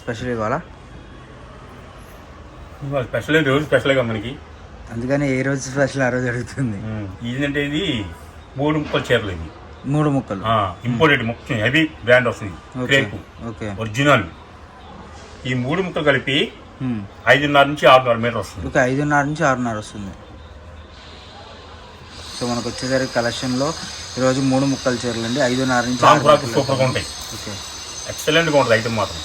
Special ఇవాళ special రోజు స్పెషల్గా మనకి? అందుకని ఏ రోజు స్పెషల్ ఆ రోజు అడుగుతుంది. ఏంటంటే ఇది మూడు ముక్కలు చీరలు ఇది. మూడు ముక్కలు. ఇంపోర్టెడ్ ముఖ్యం హెవీ బ్రాండ్ వస్తుంది ఓకే క్రేపు. ఓకే. ఒరిజినల్ ఈ మూడు ముక్కలు కలిపి. ఐదున్నర నుంచి ఆరున్నర మీటర్ వస్తుంది. ఓకే ఐదున్నర నుంచి ఆరున్నర వస్తుంది. సో మనకు వచ్చేసరికి కలెక్షన్లో ఈరోజు మూడు ముక్కలు చీరలు అండి ఐదున్నర నుంచి సూపర్గా ఉంటాయి. ఓకే. ఎక్సలెంట్గా ఉంటుంది ఐటమ్ మాత్రం.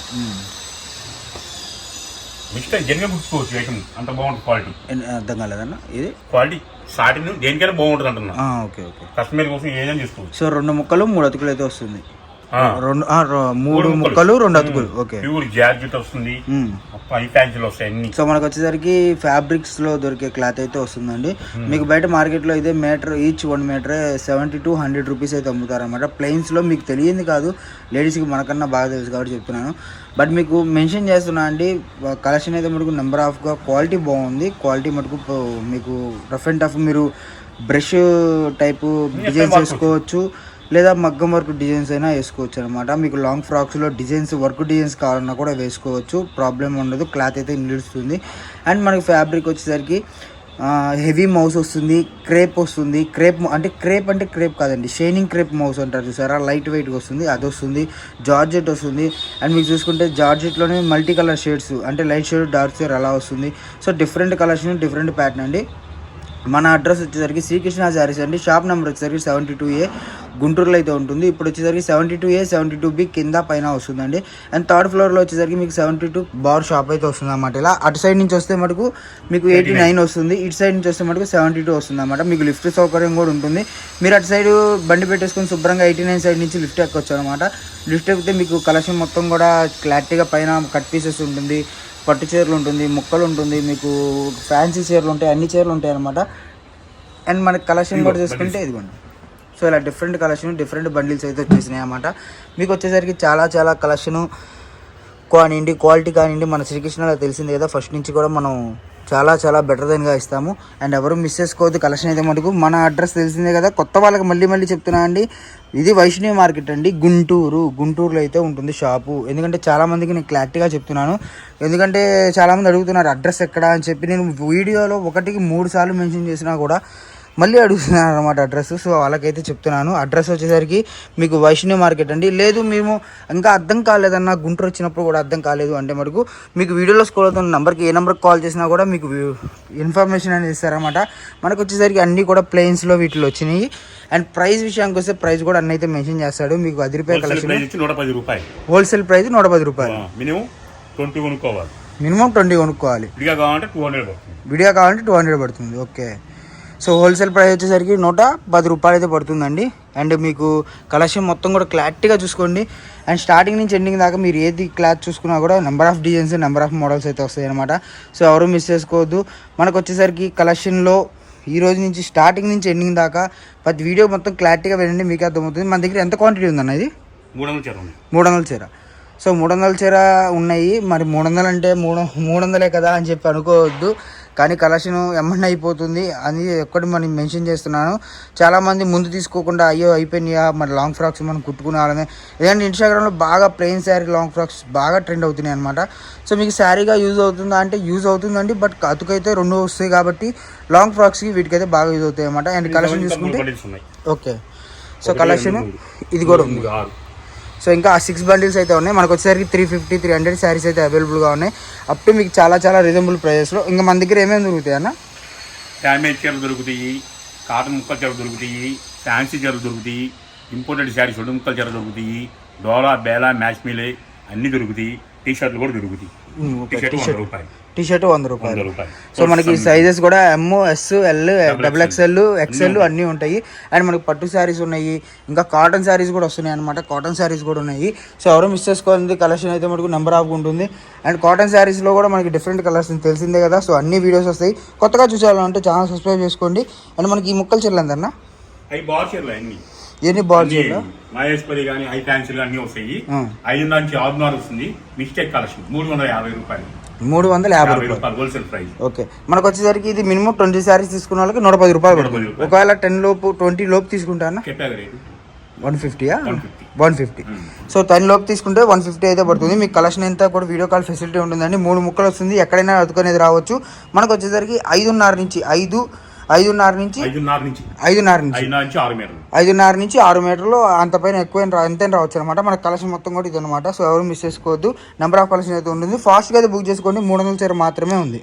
మిస్టర్ జనగా గుర్తుకోవచ్చు ఐటమ్ అంత బాగుంటుంది క్వాలిటీ అర్థం కాలేదన్న? ఇది క్వాలిటీ సాటిన్ దేనికైనా బాగుంటుంది అంటున్నా. Okay okay. కస్టమర్ కోసం ఏదైనా చేసుకోవచ్చు. సో రెండు ముక్కలు మూడు అతుకులు అయితే వస్తుంది. రెండు మూడు ముక్కలు. రెండు అతుకులు ఓకే. ప్యూర్ జార్జెట్ వస్తుంది. ఫ్యాన్సీలు వస్తాయి అన్ని. సో మనకు వచ్చేసరికి ఫ్యాబ్రిక్స్లో దొరికే క్లాత్ అయితే వస్తుందండి. మీకు బయట మార్కెట్లో ఇదే metre each one metre seventy to hundred rupees అయితే అమ్ముతారు అనమాట ప్లెయిన్స్లో మీకు తెలియంది కాదు. లేడీస్కి మనకన్నా బాగా తెలుసు కాబట్టి చెప్తున్నాను. బట్ మీకు మెన్షన్ చేస్తున్నా అండి కలెక్షన్ అయితే మటుకు నెంబర్ ఆఫ్గా క్వాలిటీ బాగుంది. క్వాలిటీ మటుకు మీకు రఫ్ అండ్ టఫ్ మీరు బ్రష్ టైపు డిజైన్స్ వేసుకోవచ్చు లేదా మగ్గం వర్క్ డిజైన్స్ అయినా వేసుకోవచ్చు అనమాట మీకు లాంగ్ ఫ్రాక్స్లో డిజైన్స్ వర్క్ డిజైన్స్ కావాలన్నా కూడా వేసుకోవచ్చు. ప్రాబ్లం ఉండదు. క్లాత్ అయితే నిలుస్తుంది. అండ్ మనకి ఫ్యాబ్రిక్ వచ్చేసరికి హెవీ మౌస్ వస్తుంది క్రేప్ వస్తుంది. క్రేప్ అంటే క్రేప్ అంటే క్రేప్ కాదండి. షైనింగ్ క్రేప్ మౌస్ అంటారు చూసారా? లైట్ వెయిట్గా వస్తుంది అది వస్తుంది. జార్జెట్ వస్తుంది. అండ్ మీకు చూసుకుంటే జార్జెట్లోనే మల్టీ కలర్ షేడ్స్ అంటే లైట్ షేడ్ డార్క్ షేడ్ అలా వస్తుంది. So different colours different pattern అండి. మన అడ్రస్ వచ్చేసరికి శ్రీకృష్ణ శారీస్ అండి. షాప్ నెంబర్ వచ్చేసరికి సెవెంటీ టూ ఏ గుంటూరులో అయితే ఉంటుంది. ఇప్పుడు వచ్చేసరికి seventy two A seventy two B కింద పైన వస్తుందండి. అండ్ థర్డ్ ఫ్లోర్లో వచ్చేసరికి మీకు సెవెంటీ టూ బార్ షాప్ అయితే వస్తుంది అన్నమాట ఇలా అటు సైడ్ నుంచి వస్తే మటుకు మీకు ఎయిటీ నైన్ వస్తుంది. ఇటు సైడ్ నుంచి వస్తే మటుకు సెవెంటీ టూ వస్తుంది అన్నమాట మీకు లిఫ్ట్ సౌకర్యం కూడా ఉంటుంది. మీరు అటు సైడ్ బండి పెట్టేసుకొని శుభ్రంగా ఎయిటీ నైన్ సైడ్ నుంచి లిఫ్ట్ ఎక్కొచ్చు అనమాట లిఫ్ట్ ఎక్కితే మీకు కలెక్షన్ మొత్తం కూడా క్లారిటీగా పైన కట్ పీసెస్ ఉంటుంది. పట్టు చీరలు ఉంటుంది ముక్కలు ఉంటుంది మీకు ఫ్యాన్సీ చీరలు ఉంటాయి అన్ని చీరలు ఉంటాయి అనమాట అండ్ మనకి కలెక్షన్ కూడా చూసుకుంటే ఇదిగోండి. సో ఇలా డిఫరెంట్ కలెక్షన్ డిఫరెంట్ బండిల్స్ అయితే వచ్చేసినాయి అన్నమాట. మీకు వచ్చేసరికి చాలా చాలా కలెక్షను కానివ్వండి క్వాలిటీ కానివ్వండి మన శ్రీకృష్ణలో తెలిసింది కదా ఫస్ట్ నుంచి కూడా మనం చాలా చాలా బెటర్ దెన్గా ఇస్తాము. అండ్ ఎవరు మిస్ చేసుకోవద్దు కలెక్షన్ అయితే మటుకు. మన అడ్రస్ తెలిసిందే కదా. కొత్త వాళ్ళకి మళ్ళీ మళ్ళీ చెప్తున్నా అండి. ఇది వైష్ణవి మార్కెట్ అండి గుంటూరు. గుంటూరులో అయితే ఉంటుంది షాపు. ఎందుకంటే చాలామందికి నేను క్లారిటీగా చెప్తున్నాను. ఎందుకంటే చాలామంది అడుగుతున్నారు అడ్రస్ ఎక్కడ? అని చెప్పి. నేను వీడియోలో ఒకటికి మూడు సార్లు మెన్షన్ చేసినా కూడా మళ్ళీ అడుగుతున్నాను అనమాట అడ్రస్ సో వాళ్ళకైతే చెప్తున్నాను. అడ్రస్ వచ్చేసరికి మీకు వైష్ణవి మార్కెట్ అండి. లేదు మేము ఇంకా అర్థం కాలేదన్న గుంటూరు వచ్చినప్పుడు కూడా అర్థం కాలేదు అంటే మటుకు మీకు వీడియోలో స్కోల్ అవుతున్న నెంబర్కి ఏ నెంబర్కి కాల్ చేసినా కూడా మీకు ఇన్ఫర్మేషన్ అనేది ఇస్తారన్నమాట. మనకు వచ్చేసరికి అన్నీ కూడా ప్లెయిన్స్లో వీటిలో వచ్చినాయి. అండ్ ప్రైస్ విషయానికి వస్తే ప్రైస్ కూడా అన్నీ అయితే మెన్షన్ చేస్తాడు. మీకు అది రూపాయల కలెక్షన్ నూట పది రూపాయలు. హోల్సేల్ ప్రైస్ నూట పది రూపాయలు. మినిమం ట్వంటీ కొనుక్కోవాలి. మినిమం ట్వంటీ కొనుక్కోవాలి. విడిగా కావాలంటే టూ హండ్రెడ్ విడిగా కావాలంటే టూ హండ్రెడ్ పడుతుంది. ఓకే సో హోల్సేల్ ప్రైస్ వచ్చేసరికి నూట పది రూపాయలు అయితే పడుతుందండి. అండ్ మీకు కలెక్షన్ మొత్తం కూడా క్లారిటీగా చూసుకోండి. అండ్ స్టార్టింగ్ నుంచి ఎండింగ్ దాకా మీరు ఏది క్లాత్ చూసుకున్నా కూడా number of designs number of models అయితే వస్తాయి అనమాట సో ఎవరు మిస్ చేసుకోవద్దు. మనకు వచ్చేసరికి కలెక్షన్లో ఈ రోజు నుంచి స్టార్టింగ్ నుంచి ఎండింగ్ దాకా ప్రతి వీడియో మొత్తం క్లారిటీగా వినండి మీకు అర్థమవుతుంది. మన దగ్గర ఎంత క్వాంటిటీ ఉందన్న ఇది? మూడు వందలు చీర ఉంది. మూడు వందల చీర. సో మూడు వందల చీర ఉన్నాయి. మరి మూడు వందలు అంటే మూడు మూడు వందలే కదా అని చెప్పి అనుకోవద్దు. కానీ కలెక్షన్ ఎమ్మన్న అయిపోతుంది అని ఒక్కటి మనం మెన్షన్ చేస్తున్నాను. చాలామంది ముందు తీసుకోకుండా అయ్యో అయిపోయినాయా మరి లాంగ్ ఫ్రాక్స్ మనం కుట్టుకునే వాళ్ళమే ఎందుకంటే ఇన్స్టాగ్రామ్లో బాగా ప్లెయిన్ శారీ లాంగ్ ఫ్రాక్స్ బాగా ట్రెండ్ అవుతున్నాయి అనమాట సో మీకు శారీగా యూజ్ అవుతుందా అంటే యూజ్ అవుతుందండి బట్ అతుకైతే రెండు వస్తాయి కాబట్టి లాంగ్ ఫ్రాక్స్కి వీటికైతే బాగా యూజ్ అవుతాయి అనమాట అండ్ కలెక్షన్ చూసుకుంటే ఓకే సో కలెక్షన్ ఇది కూడా ఉంది. సో ఇంకా సిక్స్ బండిల్స్ అయితే ఉన్నాయి. మనకు వచ్చేసరికి three fifty three hundred saris అయితే అవైలబుల్గా ఉన్నాయి. అప్ టు మీకు చాలా చాలా రీజనబుల్ ప్రైజెస్లో ఇంకా మన దగ్గర ఏమేమి దొరుకుతాయి అన్న? డ్యామేజ్ చీరలు దొరుకుతాయి కాటన్ ముక్కల చీరలు దొరుకుతాయి ఫ్యాన్సీ చీరలు దొరుకుతాయి ఇంపోర్టెడ్ శారీస్ ఒడి ముక్కల చీరలు దొరుకుతాయి డోలా బేలా మ్యాచ్ మీలే అన్నీ దొరుకుతాయి టీ షర్ట్లు కూడా దొరుకుతాయి. టీ షర్ట్ వంద రూపాయలు. టీ షర్ట్ వంద రూపాయలు. సో మనకి సైజెస్ కూడా M S L double XL XL అన్నీ ఉంటాయి. అండ్ మనకి పట్టు శారీస్ ఉన్నాయి. ఇంకా కాటన్ శారీస్ కూడా వస్తున్నాయి అనమాట కాటన్ శారీస్ కూడా ఉన్నాయి. సో ఎవరు మిస్ చేసుకోవాలి కలెక్షన్ అయితే మనకు నెంబర్ ఆఫ్ ఉంటుంది. అండ్ కాటన్ శారీస్లో కూడా మనకి డిఫరెంట్ కలర్స్ తెలిసిందే కదా. సో అన్ని వీడియోస్ వస్తాయి. కొత్తగా చూసాలంటే ఛానల్ సబ్స్క్రైబ్ చేసుకోండి. అండ్ మనకి ఈ ముక్కలు అవి చీరలు అన్ని. ఎన్ని బాల్ అన్ని చేయాలి మహేశ్వరి కానీ హై ఫ్యాన్సీలు అన్నీ వస్తాయి. ఐదున్నర నుంచి ఆరున్నర వస్తుంది. మిస్టేక్ కలెక్షన్ మూడు వందల యాభై రూపాయలు. మూడు వందల యాభై రూపాయలు. Wholesale price okay. మనకు వచ్చేసరికి ఇది మినిమం ట్వంటీ శారీస్ తీసుకున్న వాళ్ళకి నూట పది రూపాయలు పడుతుంది. ఒకవేళ టెన్ లోపు ట్వంటీ లోపు తీసుకుంటానా? వన్ ఫిఫ్టీయా వన్ ఫిఫ్టీ. సో టెన్ లోపు తీసుకుంటే వన్ ఫిఫ్టీ అయితే పడుతుంది. మీకు కలెక్షన్ అంతా కూడా వీడియో కాల్ ఫెసిలిటీ ఉంటుందండి. మూడు ముక్కలు వస్తుంది. ఎక్కడైనా అతుకునేది రావచ్చు. మనకు వచ్చేసరికి ఐదున్నర నుంచి ఐదు ఐదున్నర నుంచి ఐదున్నర నుంచి. ఐదున్నర నుంచి. ఐదున్నర నుంచి ఆరు మీటర్లు. ఐదున్నర నుంచి ఆరు మీటర్లు అంత పైన ఎక్కువ ఎంతైనా రావచ్చు అనమాట మన కలెక్షన్ మొత్తం కూడా ఇది అనమాట సో ఎవరు మిస్ చేసుకోవద్దు. నెంబర్ ఆఫ్ కలెక్షన్ అయితే ఉంటుంది. ఫాస్ట్గా అయితే బుక్ చేసుకోండి. మూడు వందల చీర మాత్రమే ఉంది.